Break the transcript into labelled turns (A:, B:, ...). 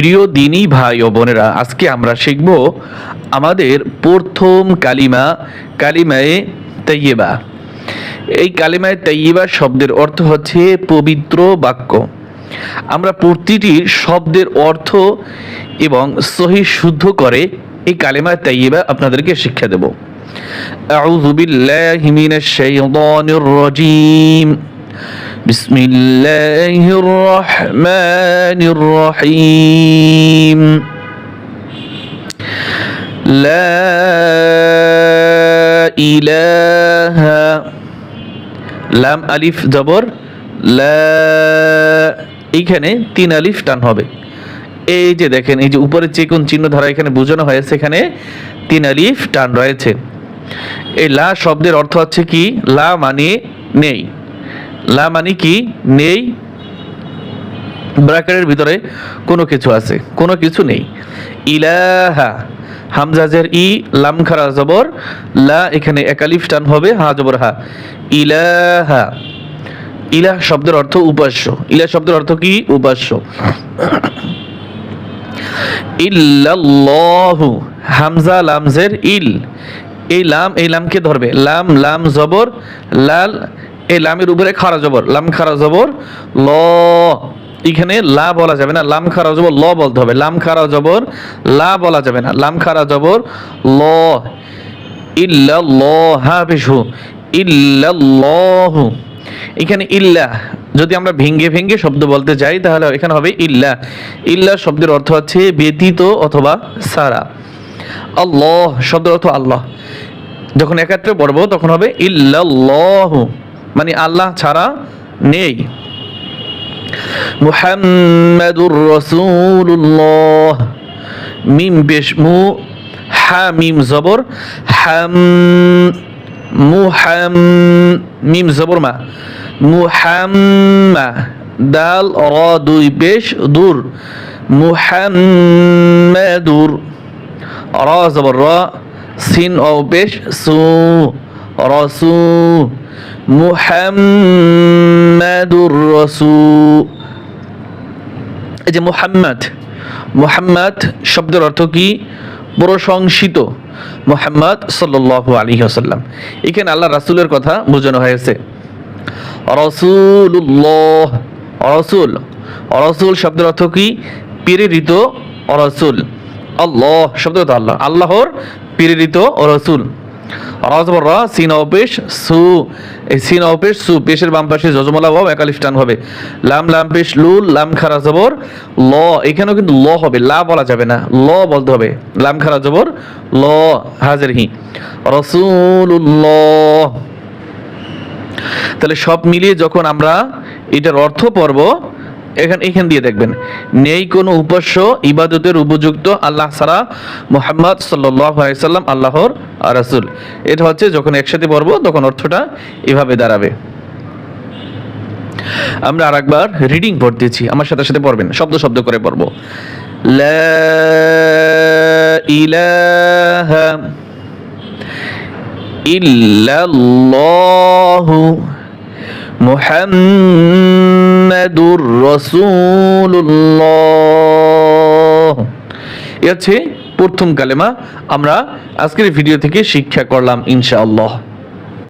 A: প্রিয় দিনই ভাই ও বোনেরা, আজকে আমরা শিখব আমাদের প্রথম কালিমা, কালিমায়ে তাইয়েবা এই কালিমায় তৈয়বা শব্দের অর্থ হচ্ছে পবিত্র বাক্য। আমরা প্রতিটি শব্দের অর্থ এবং সহি শুদ্ধ করে এই কালিমা তৈয়বা আপনাদেরকে শিক্ষা দেব। আউযু বিল্লাহি মিনাশ শাইতানির রাজিম। بسم الله الرحمن الرحيم لا إله লাম আলিফ জবর লা এইখানে তিন আলিফ টান হবে এই যে দেখেন এই যে উপরে চিকন চিহ্ন ধারা এখানে বোঝানো হয়েছে এখানে তিন আলিফ টান রয়েছে এই লা শব্দের অর্থ হচ্ছে কি লা মানে নেই লা মানে কি? নেই। ব্র্যাকেটের ভিতরে কোনো কিছু আছে। কোনো কিছু নেই। ইলাহা। হামজাজের ই, লাম খারা জবর। লা এখানে একালিফ টান হবে, হা জবর হা। ইলাহা। ইলাহ শব্দের অর্থ উপাস্য। ইলাহ শব্দের অর্থ কি? উপাস্য। ইল্লাল্লাহু। হামজা লামজের ইল। এই লাম, এই লামকে ধরবে। লাম লাম, জবর, লাল এই লামের উপরে খারা জবর, লাম খারা জবর, ল। এখানে লা বলা যাবে না, লাম খারা জবর, ল বলতে হবে। লাম খারা জবর, লা বলা যাবে না। লাম খারা জবর, ল। ইল্লা ল ইল্লাল্লাহ বিশু ইল্লাল্লাহু। এখানে ইল্লা, যদি আমরা ভেঙ্গে ভেঙ্গে শব্দ বলতে যাই, তাহলে এখানে হবে ইল্লা। ইল্লা শব্দের অর্থ হচ্ছে ব্যতীত অথবা সারা আল্লাহ, শব্দের অর্থ আল্লাহ। যখন একাত্রে পড়ব, তখন হবে ইল্লাল্লাহ। মানে আল্লাহ ছাড়া নেই। মুহাম্মাদুর রাসূলুল্লাহ। মিম বেশ মু, হা, মিম জবর, হাম, মুহাম, মিম জবর মা, মুহাম্মা, দাল, র, দুই, বেশ, দূর, মুহাম্মাদুর, র, জবর, র, সিন ও বেশ, সু রসু মুহাম্মাদুর রসু এই যে মুহাম্মদ মুহাম্মদ শব্দের অর্থ কি? প্রশংসিত। মুহাম্মদ সাল্লাল্লাহু আলাইহি ওয়াসাল্লাম। এখানে আল্লাহ রাসূলের কথা বোঝানো হয়েছে। রসুল্লাহ রসুল। রসুল শব্দের অর্থ কি? প্রেরিত রসুল। আল্লাহ শব্দ আল্লাহ। আল্লাহর প্রেরিত রসুল। সিন অপেশ সু এই সিন অপেশ সু, পেশের বাম পাশে যজমলা ওয়াও হবে। লাম লাম, পেশ লুল লাম, খারা, জবর, ল, এখানেও কিন্তু ল হবে, লা বলা যাবে না, ল বলতে হবে। লাম, খারা, জবর, ল, হাজের হি। তাহলে সব মিলিয়ে যখন আমরা এটার অর্থ পড়ব এখান এখান দিয়ে দেখবেন, নেই কোনো উপাস্য ইবাদতের উপযুক্ত আল্লাহ সারা মোহাম্মদ সাল্লাম আল্লাহর রাসুল। এটা হচ্ছে যখন একসাথে পড়ব, তখন অর্থটা এভাবে দাঁড়াবে। আমরা আরেকবার রিডিং পড়তেছি, আমার সাথে সাথে পড়বেন, শব্দ শব্দ করে পড়ব। লা ইলাহা ইল্লাল্লাহু মুহাম্মাদুর রসুল্লাহ এ হচ্ছে প্রথম কালেমা। আমরা আজকের ভিডিও থেকে শিক্ষা করলাম ইনশাআল্লাহ।